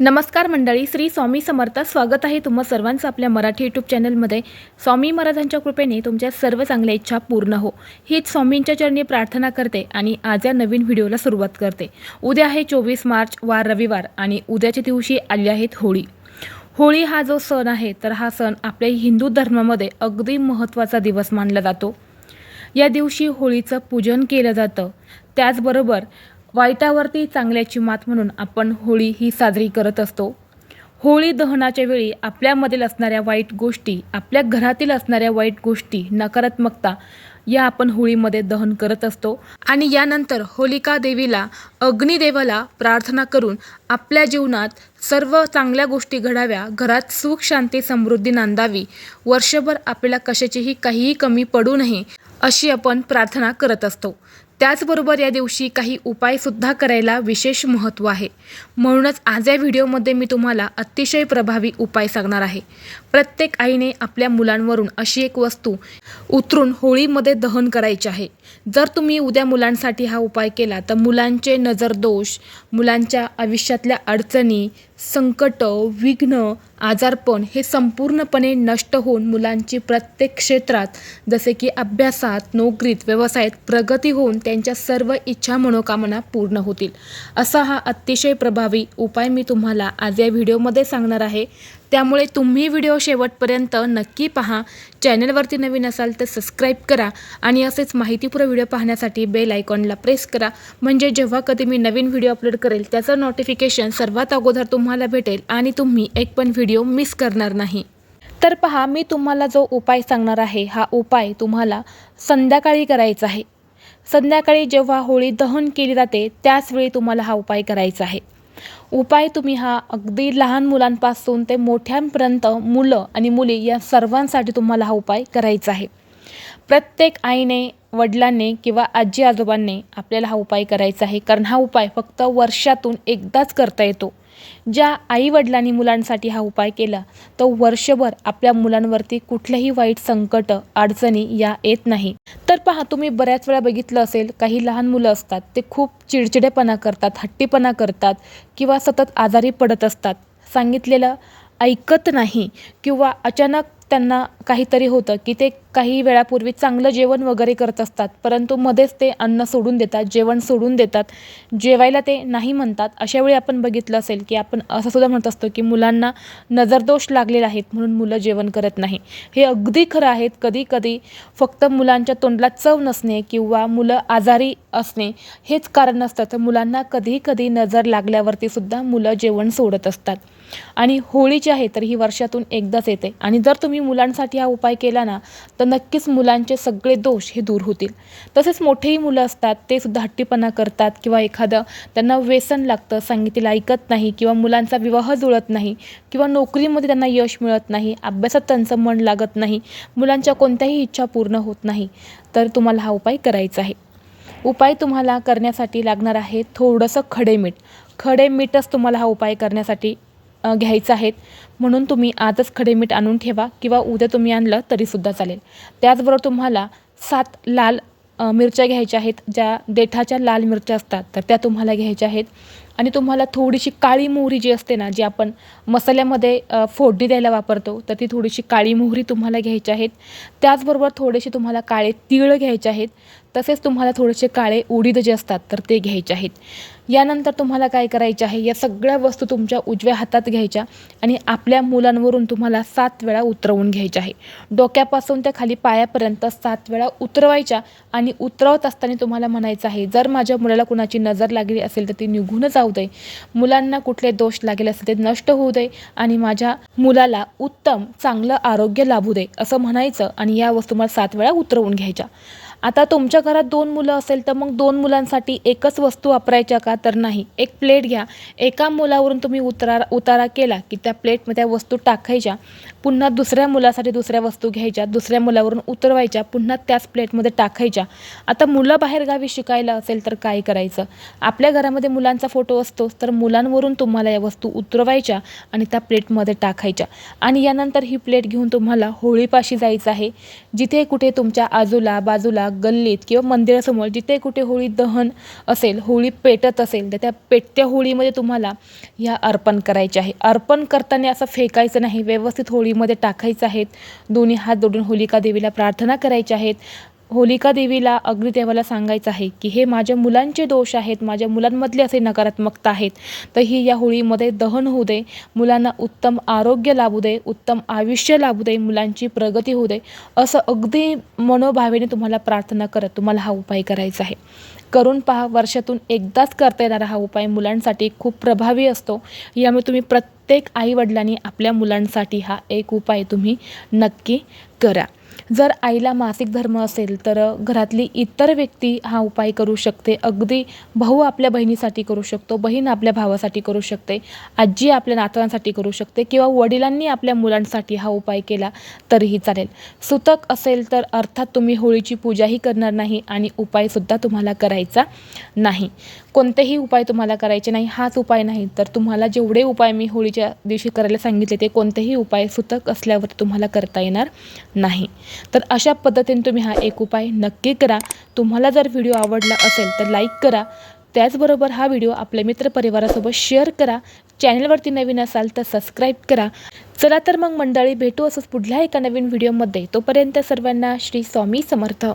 नमस्कार मंडळी श्री स्वामी समर्थ. स्वागत आहे तुम्हा सर्वांचं आपल्या मराठी यूट्यूब चॅनलमध्ये. स्वामी महाराजांच्या कृपेने तुमच्या सर्व चांगल्या इच्छा पूर्ण हो. हीच स्वामींच्या चरणी प्रार्थना करते आणि आज या नवीन व्हिडिओला सुरुवात करते. उद्या आहे चोवीस मार्च वार रविवार आणि उद्याच्या दिवशी आली आहेत होळी. होळी हा जो सण आहे तर हा सण आपल्या हिंदू धर्मामध्ये अगदी महत्त्वाचा दिवस मानला जातो. या दिवशी होळीचं पूजन केलं जातं. त्याचबरोबर वाईटावरती चांगल्याची मात म्हणून आपण होळी ही साजरी करत असतो. होळी दहनाच्या वेळी आपल्यामधील असणाऱ्या वाईट गोष्टी आपल्या घरातील असणाऱ्या वाईट गोष्टी नकारात्मकता या आपण होळीमध्ये दहन करत असतो. आणि यानंतर होलिका देवीला अग्निदेवाला प्रार्थना करून आपल्या जीवनात सर्व चांगल्या गोष्टी घडाव्या घरात सुख शांती समृद्धी नांदावी. वर्षभर आपल्याला कशाचीही काहीही कमी पडू नये अशी आपण प्रार्थना करत असतो. त्याचबरोबर या दिवशी काही उपायसुद्धा करायला विशेष महत्त्व आहे. म्हणूनच आज या व्हिडिओमध्ये मी तुम्हाला अतिशय प्रभावी उपाय सांगणार आहे. प्रत्येक आईने आपल्या मुलांवरून अशी एक वस्तू उतरून होळीमध्ये दहन करायची आहे. जर तुम्ही उद्या मुलांसाठी हा उपाय केला तर मुलांचे नजरदोष मुलांच्या आयुष्यातल्या अडचणी संकट विघ्न आजारपण हे संपूर्णपणे नष्ट होऊन मुलांची प्रत्येक क्षेत्रात जसे की अभ्यासात नोकरीत व्यवसायात प्रगती होऊन त्यांच्या सर्व इच्छा मनोकामना पूर्ण होतील. असा हा अतिशय प्रभावी उपाय मी तुम्हाला आज या व्हिडिओमध्ये सांगणार आहे. त्यामुळे तुम्ही व्हिडिओ शेवटपर्यंत नक्की पहा. चॅनलवरती नवीन असाल तर सबस्क्राईब करा आणि असेच माहितीपूर्ण व्हिडिओ पाहण्यासाठी बेल आयकॉनला प्रेस करा. म्हणजे जेव्हा कधी मी नवीन व्हिडिओ अपलोड करेल त्याचं नोटिफिकेशन सर्वात अगोदर तुम्हाला भेटेल आणि तुम्ही एक पण व्हिडिओ मिस करणार नाही. तर पहा मी तुम्हाला जो उपाय सांगणार आहे हा उपाय तुम्हाला संध्याकाळी करायचा आहे. संध्याकाळी जेव्हा होळी दहन केली जाते त्याचवेळी तुम्हाला हा उपाय करायचा आहे. उपाय तुम्ही हा अगदी लहान मुलांपासून ते मोठ्यांपर्यंत मुलं आणि मुली या सर्वांसाठी तुम्हाला हा उपाय करायचा आहे. प्रत्येक आईने वडिलांनी किंवा आजी आजोबांनी आपल्याला हा उपाय करायचा आहे. कारण हा उपाय फक्त वर्षातून एकदाच करता येतो. ज्या आईवडिलांनी मुलांसाठी हा उपाय केला तर वर्षभर आपल्या मुलांवरती कुठलंही वाईट संकट अडचणी या येत नाही. तर पहा तुम्ही बऱ्याच वेळा बघितलं असेल काही लहान मुलं असतात ते खूप चिडचिडेपणा करतात हट्टीपणा करतात किंवा सतत आजारी पडत असतात. सांगितलेलं ऐकत नाही किंवा अचानक त्यांना काहीतरी होतं की ते काही वेळापूर्वी चांगलं जेवण वगैरे करत असतात परंतु मध्येच ते अन्न सोडून देतात जेवण सोडून देतात जेवायला ते नाही म्हणतात. अशा वेळी आपण बघितलं असेल की आपण असं सुद्धा म्हणत असतो की मुलांना नजरदोष लागलेले आहेत म्हणून मुलं जेवण करत नाही. हे अगदी खरं आहेत कधी कधी फक्त मुलांच्या तोंडला चव नसणे किंवा मुलं आजारी असणे हेच कारण असतं. तर मुलांना कधी कधी नजर लागल्यावरती सुद्धा मुलं जेवण सोडत असतात. आणि होळी जी आहे तर ही वर्षातून एकदाच येते. आणि जर तुम्ही मुलांसाठी हा उपाय केला ना तर नक्कीच मुलांचे सगळे दोष हे दूर होतील. तसेच मोठेही मुलं असतात ते सुद्धा हट्टीपणा करतात किंवा एखादं त्यांना व्यसन लागतं सांगितलेलं ऐकत नाही किंवा मुलांचा विवाह जुळत नाही किंवा नोकरीमध्ये त्यांना यश मिळत नाही अभ्यासात त्यांचं मन लागत नाही मुलांच्या कोणत्याही इच्छा पूर्ण होत नाही तर तुम्हाला हा उपाय करायचा आहे. उपाय तुम्हाला करण्यासाठी लागणार आहे थोडंसं खडे मीठ खडे मीठच तुम्हाला हा उपाय करण्यासाठी घ्यायचं आहेत. म्हणून तुम्ही आजच खडे मीठ आणून ठेवा किंवा उद्या तुम्ही आणलं तरीसुद्धा चालेल. त्याचबरोबर तुम्हाला सात लाल मिरच्या घ्यायच्या आहेत. ज्या देठाच्या लाल मिरच्या असतात तर त्या तुम्हाला घ्यायच्या आहेत. आणि तुम्हाला थोडीशी काळी मोहरी जी असते ना जी आपण मसाल्यामध्ये फोडणी द्यायला वापरतो तर ती थोडीशी काळी मोहरी तुम्हाला घ्यायची आहेत. त्याचबरोबर थोडेसे तुम्हाला काळे तीळ घ्यायचे आहेत. तसेच तुम्हाला थोडेसे काळे उडीद जे असतात तर ते घ्यायचे आहेत. यानंतर तुम्हाला काय करायचे आहे? या सगळ्या वस्तू तुमच्या उजव्या हातात घ्यायच्या आणि आपल्या मुलांवरून तुम्हाला सात वेळा उतरवून घ्यायच्या आहे. डोक्यापासून त्या खाली पायापर्यंत सात वेळा उतरवायच्या आणि उतरवत असताना तुम्हाला म्हणायचं आहे जर माझ्या मुलाला कुणाची नजर लागली असेल तर ती निघून जाऊ दे. मुलांना कुठले दोष लागले असेल ते नष्ट होऊ दे आणि माझ्या मुलाला उत्तम चांगलं आरोग्य लाभू दे असं म्हणायचं आणि या वस्तू मला सात वेळा उतरवून घ्यायच्या. आता तुमच्या घरात दोन मुलं असेल तर मग दोन मुलांसाठी एकच वस्तू वापरायच्या का? तर नाही. एक प्लेट घ्या. एका मुलावरून तुम्ही उतारा उतारा केला की त्या प्लेटमध्ये त्या वस्तू टाकायच्या. पुन्हा दुसऱ्या मुलासाठी दुसऱ्या वस्तू घ्यायच्या. दुसऱ्या मुलावरून उतरवायच्या. पुन्हा त्याच प्लेटमध्ये टाकायच्या. आता मुलं बाहेरगावी शिकायला असेल तर काय करायचं? आपल्या घरामध्ये मुलांचा फोटो असतो तर मुलांवरून तुम्हाला या वस्तू उतरवायच्या आणि त्या प्लेटमध्ये टाकायच्या. आणि यानंतर ही प्लेट घेऊन तुम्हाला होळीपाशी जायचं आहे. जिथे कुठे तुमच्या आजूला बाजूला घराच्या गल्लीत किंवा मंदिरासमोर जिथे कुठे होळी दहन असेल होळी पेटत असेल तर त्या पेटत्या होळीमध्ये तुम्हाला ह्या अर्पण करायच्या आहे. अर्पण करताना असं फेकायचं नाही व्यवस्थित होळीमध्ये टाकायचं आहेत दोन्ही हात जोडून होलिका देवीला प्रार्थना करायच्या आहेत होलिका देवीला अग्निदेवाला सांगायचं आहे की हे माझ्या मुलांचे दोष आहेत माझ्या मुलांमधले असे नकारात्मकता आहेत. तर ही या होळीमध्ये दहन होऊ दे मुलांना उत्तम आरोग्य लाभू दे उत्तम आयुष्य लाभू दे मुलांची प्रगती होऊ दे असं अगदी मनोभावेने तुम्हाला प्रार्थना करत तुम्हाला हा उपाय करायचा आहे. करून पहा वर्षातून एकदाच करता येणारा हा उपाय मुलांसाठी खूप प्रभावी असतो. यामुळे तुम्ही प्रत्येक आईवडिलांनी आपल्या मुलांसाठी हा एक उपाय तुम्ही नक्की करा. जर आईला मासिक धर्म असेल तर घरातली इतर व्यक्ती हा उपाय करू शकते. अगदी भाऊ आपल्या बहिणीसाठी करू शकतो बहीण आपल्या भावासाठी करू शकते आजी आपल्या नातवांसाठी करू शकते किंवा वडिलांनी आपल्या मुलांसाठी हा उपाय केला तरीही चालेल. सुतक असेल तर अर्थात तुम्ही होळीची पूजाही करणार नाही आणि उपायसुद्धा तुम्हाला करायचा नाही. कोणतेही उपाय तुम्हाला करायचे नाही हाच उपाय नाही. तर तुम्हाला जेवढे उपाय मी होळीच्या दिवशी करायला सांगितले ते कोणतेही उपाय सुतक असल्यावर तुम्हाला करता येणार नाही. तर अशा पद्धतीने तुम्ही हा एक उपाय नक्की करा. तुम्हाला जर व्हिडिओ आवडला असेल तर लाईक करा. त्याचबरोबर हा व्हिडिओ आपल्या मित्रपरिवारासोबत शेअर करा. चॅनलवरती नवीन असाल तर सबस्क्राईब करा. चला तर मग मंडळी भेटू असंच पुढल्या एका नवीन व्हिडिओमध्ये. तोपर्यंत सर्वांना श्री स्वामी समर्थ.